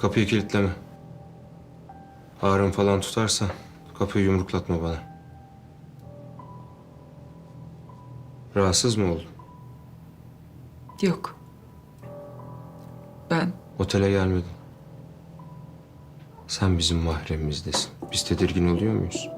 Kapıyı kilitleme. Ağrın falan tutarsa kapıyı yumruklatma bana. Rahatsız mı oldun? Yok. Ben Otele gelmedin. Sen bizim mahremimizdesin. Biz tedirgin oluyor muyuz?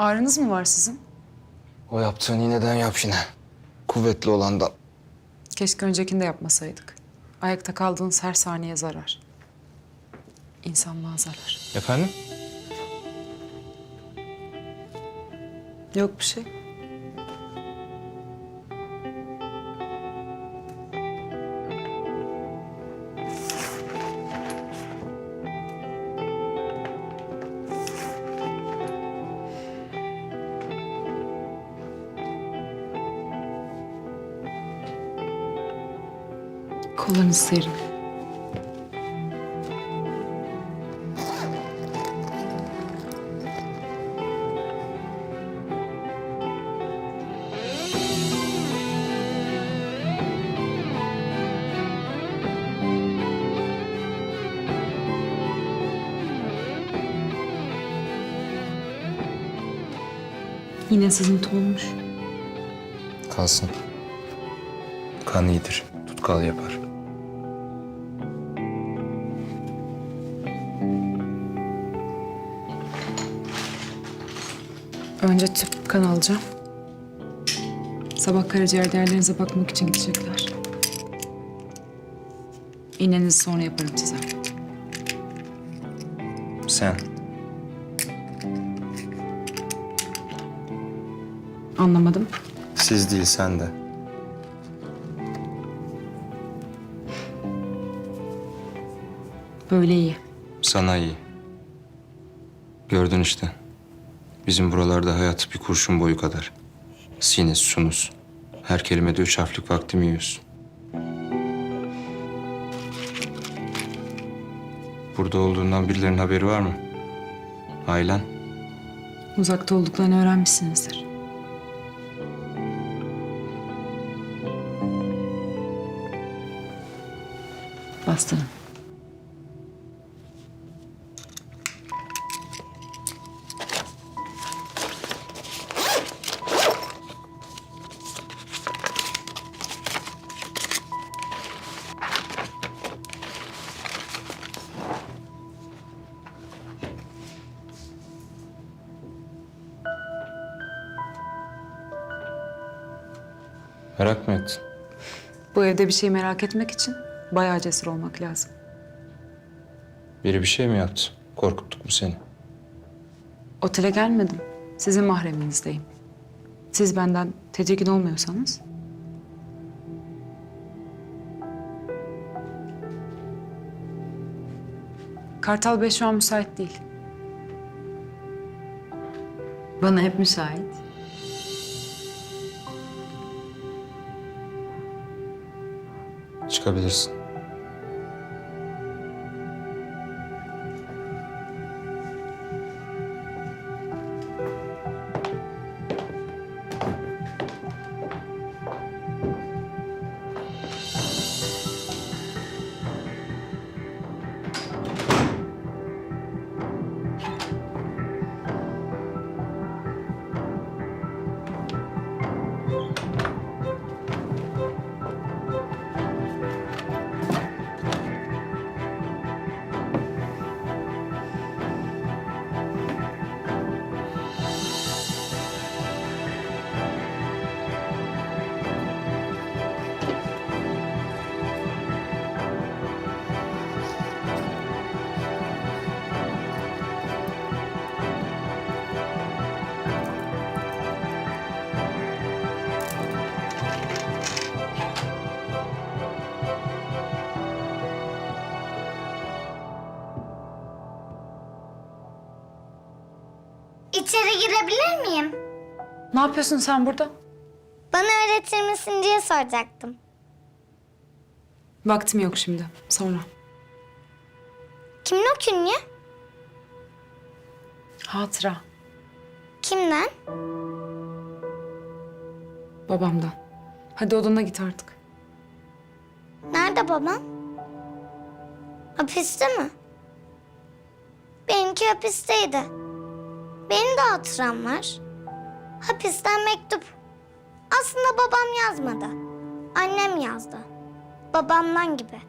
Ağrınız mı var sizin? O yaptığın iğneden yap yine. Kuvvetli olandan. Keşke öncekinde yapmasaydık. Ayakta kaldığınız her saniye zarar. İnsanlığa zarar. Efendim? Yok bir şey. Kollarınız serin. Yine sızıntı olmuş. Kalsın. Kan iyidir. Tutkal yapar. Önce tüp kan alacağım. Sabah karaciğer değerlerinize bakmak için gidecekler. İğnenizi sonra yaparım size. Sen. Anlamadım. Siz değil sen de. Böyle iyi. Sana iyi. Gördün işte. Bizim buralarda hayat bir kurşun boyu kadar. Sinüs, sunus. Her kelimede üç harflik vaktimi yiyorsun. Burada olduğundan birilerinin haberi var mı? Ailen? Uzakta olduklarını öğrenmişsinizdir. Bastırın. Merak mı ettin? Bu evde bir şey merak etmek için bayağı cesur olmak lazım. Biri bir şey mi yaptı? Korkuttuk mu seni? Otele gelmedim. Sizin mahreminizdeyim. Siz benden tedirgin olmuyorsanız. Kartal Bey şu an müsait değil. Bana hep müsait. Çıkabilirsin. Girebilir miyim? Ne yapıyorsun sen burada? Bana öğretir misin diye soracaktım. Vaktim yok şimdi. Sonra. Kimin o künye? Hatıra. Kimden? Babamdan. Hadi odana git artık. Nerede babam? Hapiste mi? Benimki hapisteydi. Benim de hatıram var. Hapisten mektup. Aslında babam yazmadı. Annem yazdı. Babamdan gibi.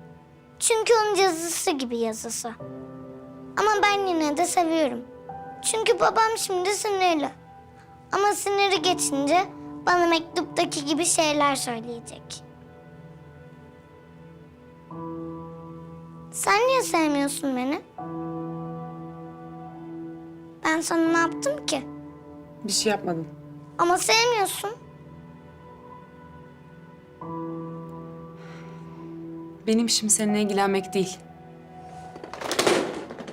Çünkü onun yazısı gibi yazısı. Ama ben yine de seviyorum. Çünkü babam şimdi sinirli. Ama siniri geçince bana mektuptaki gibi şeyler söyleyecek. Sen niye sevmiyorsun beni? Ben sana ne yaptım ki? Bir şey yapmadın. Ama sevmiyorsun. Benim işim seninle ilgilenmek değil.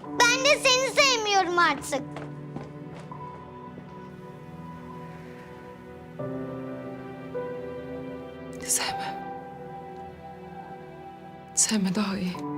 Ben de seni sevmiyorum artık. Sevme. Sevme daha iyi.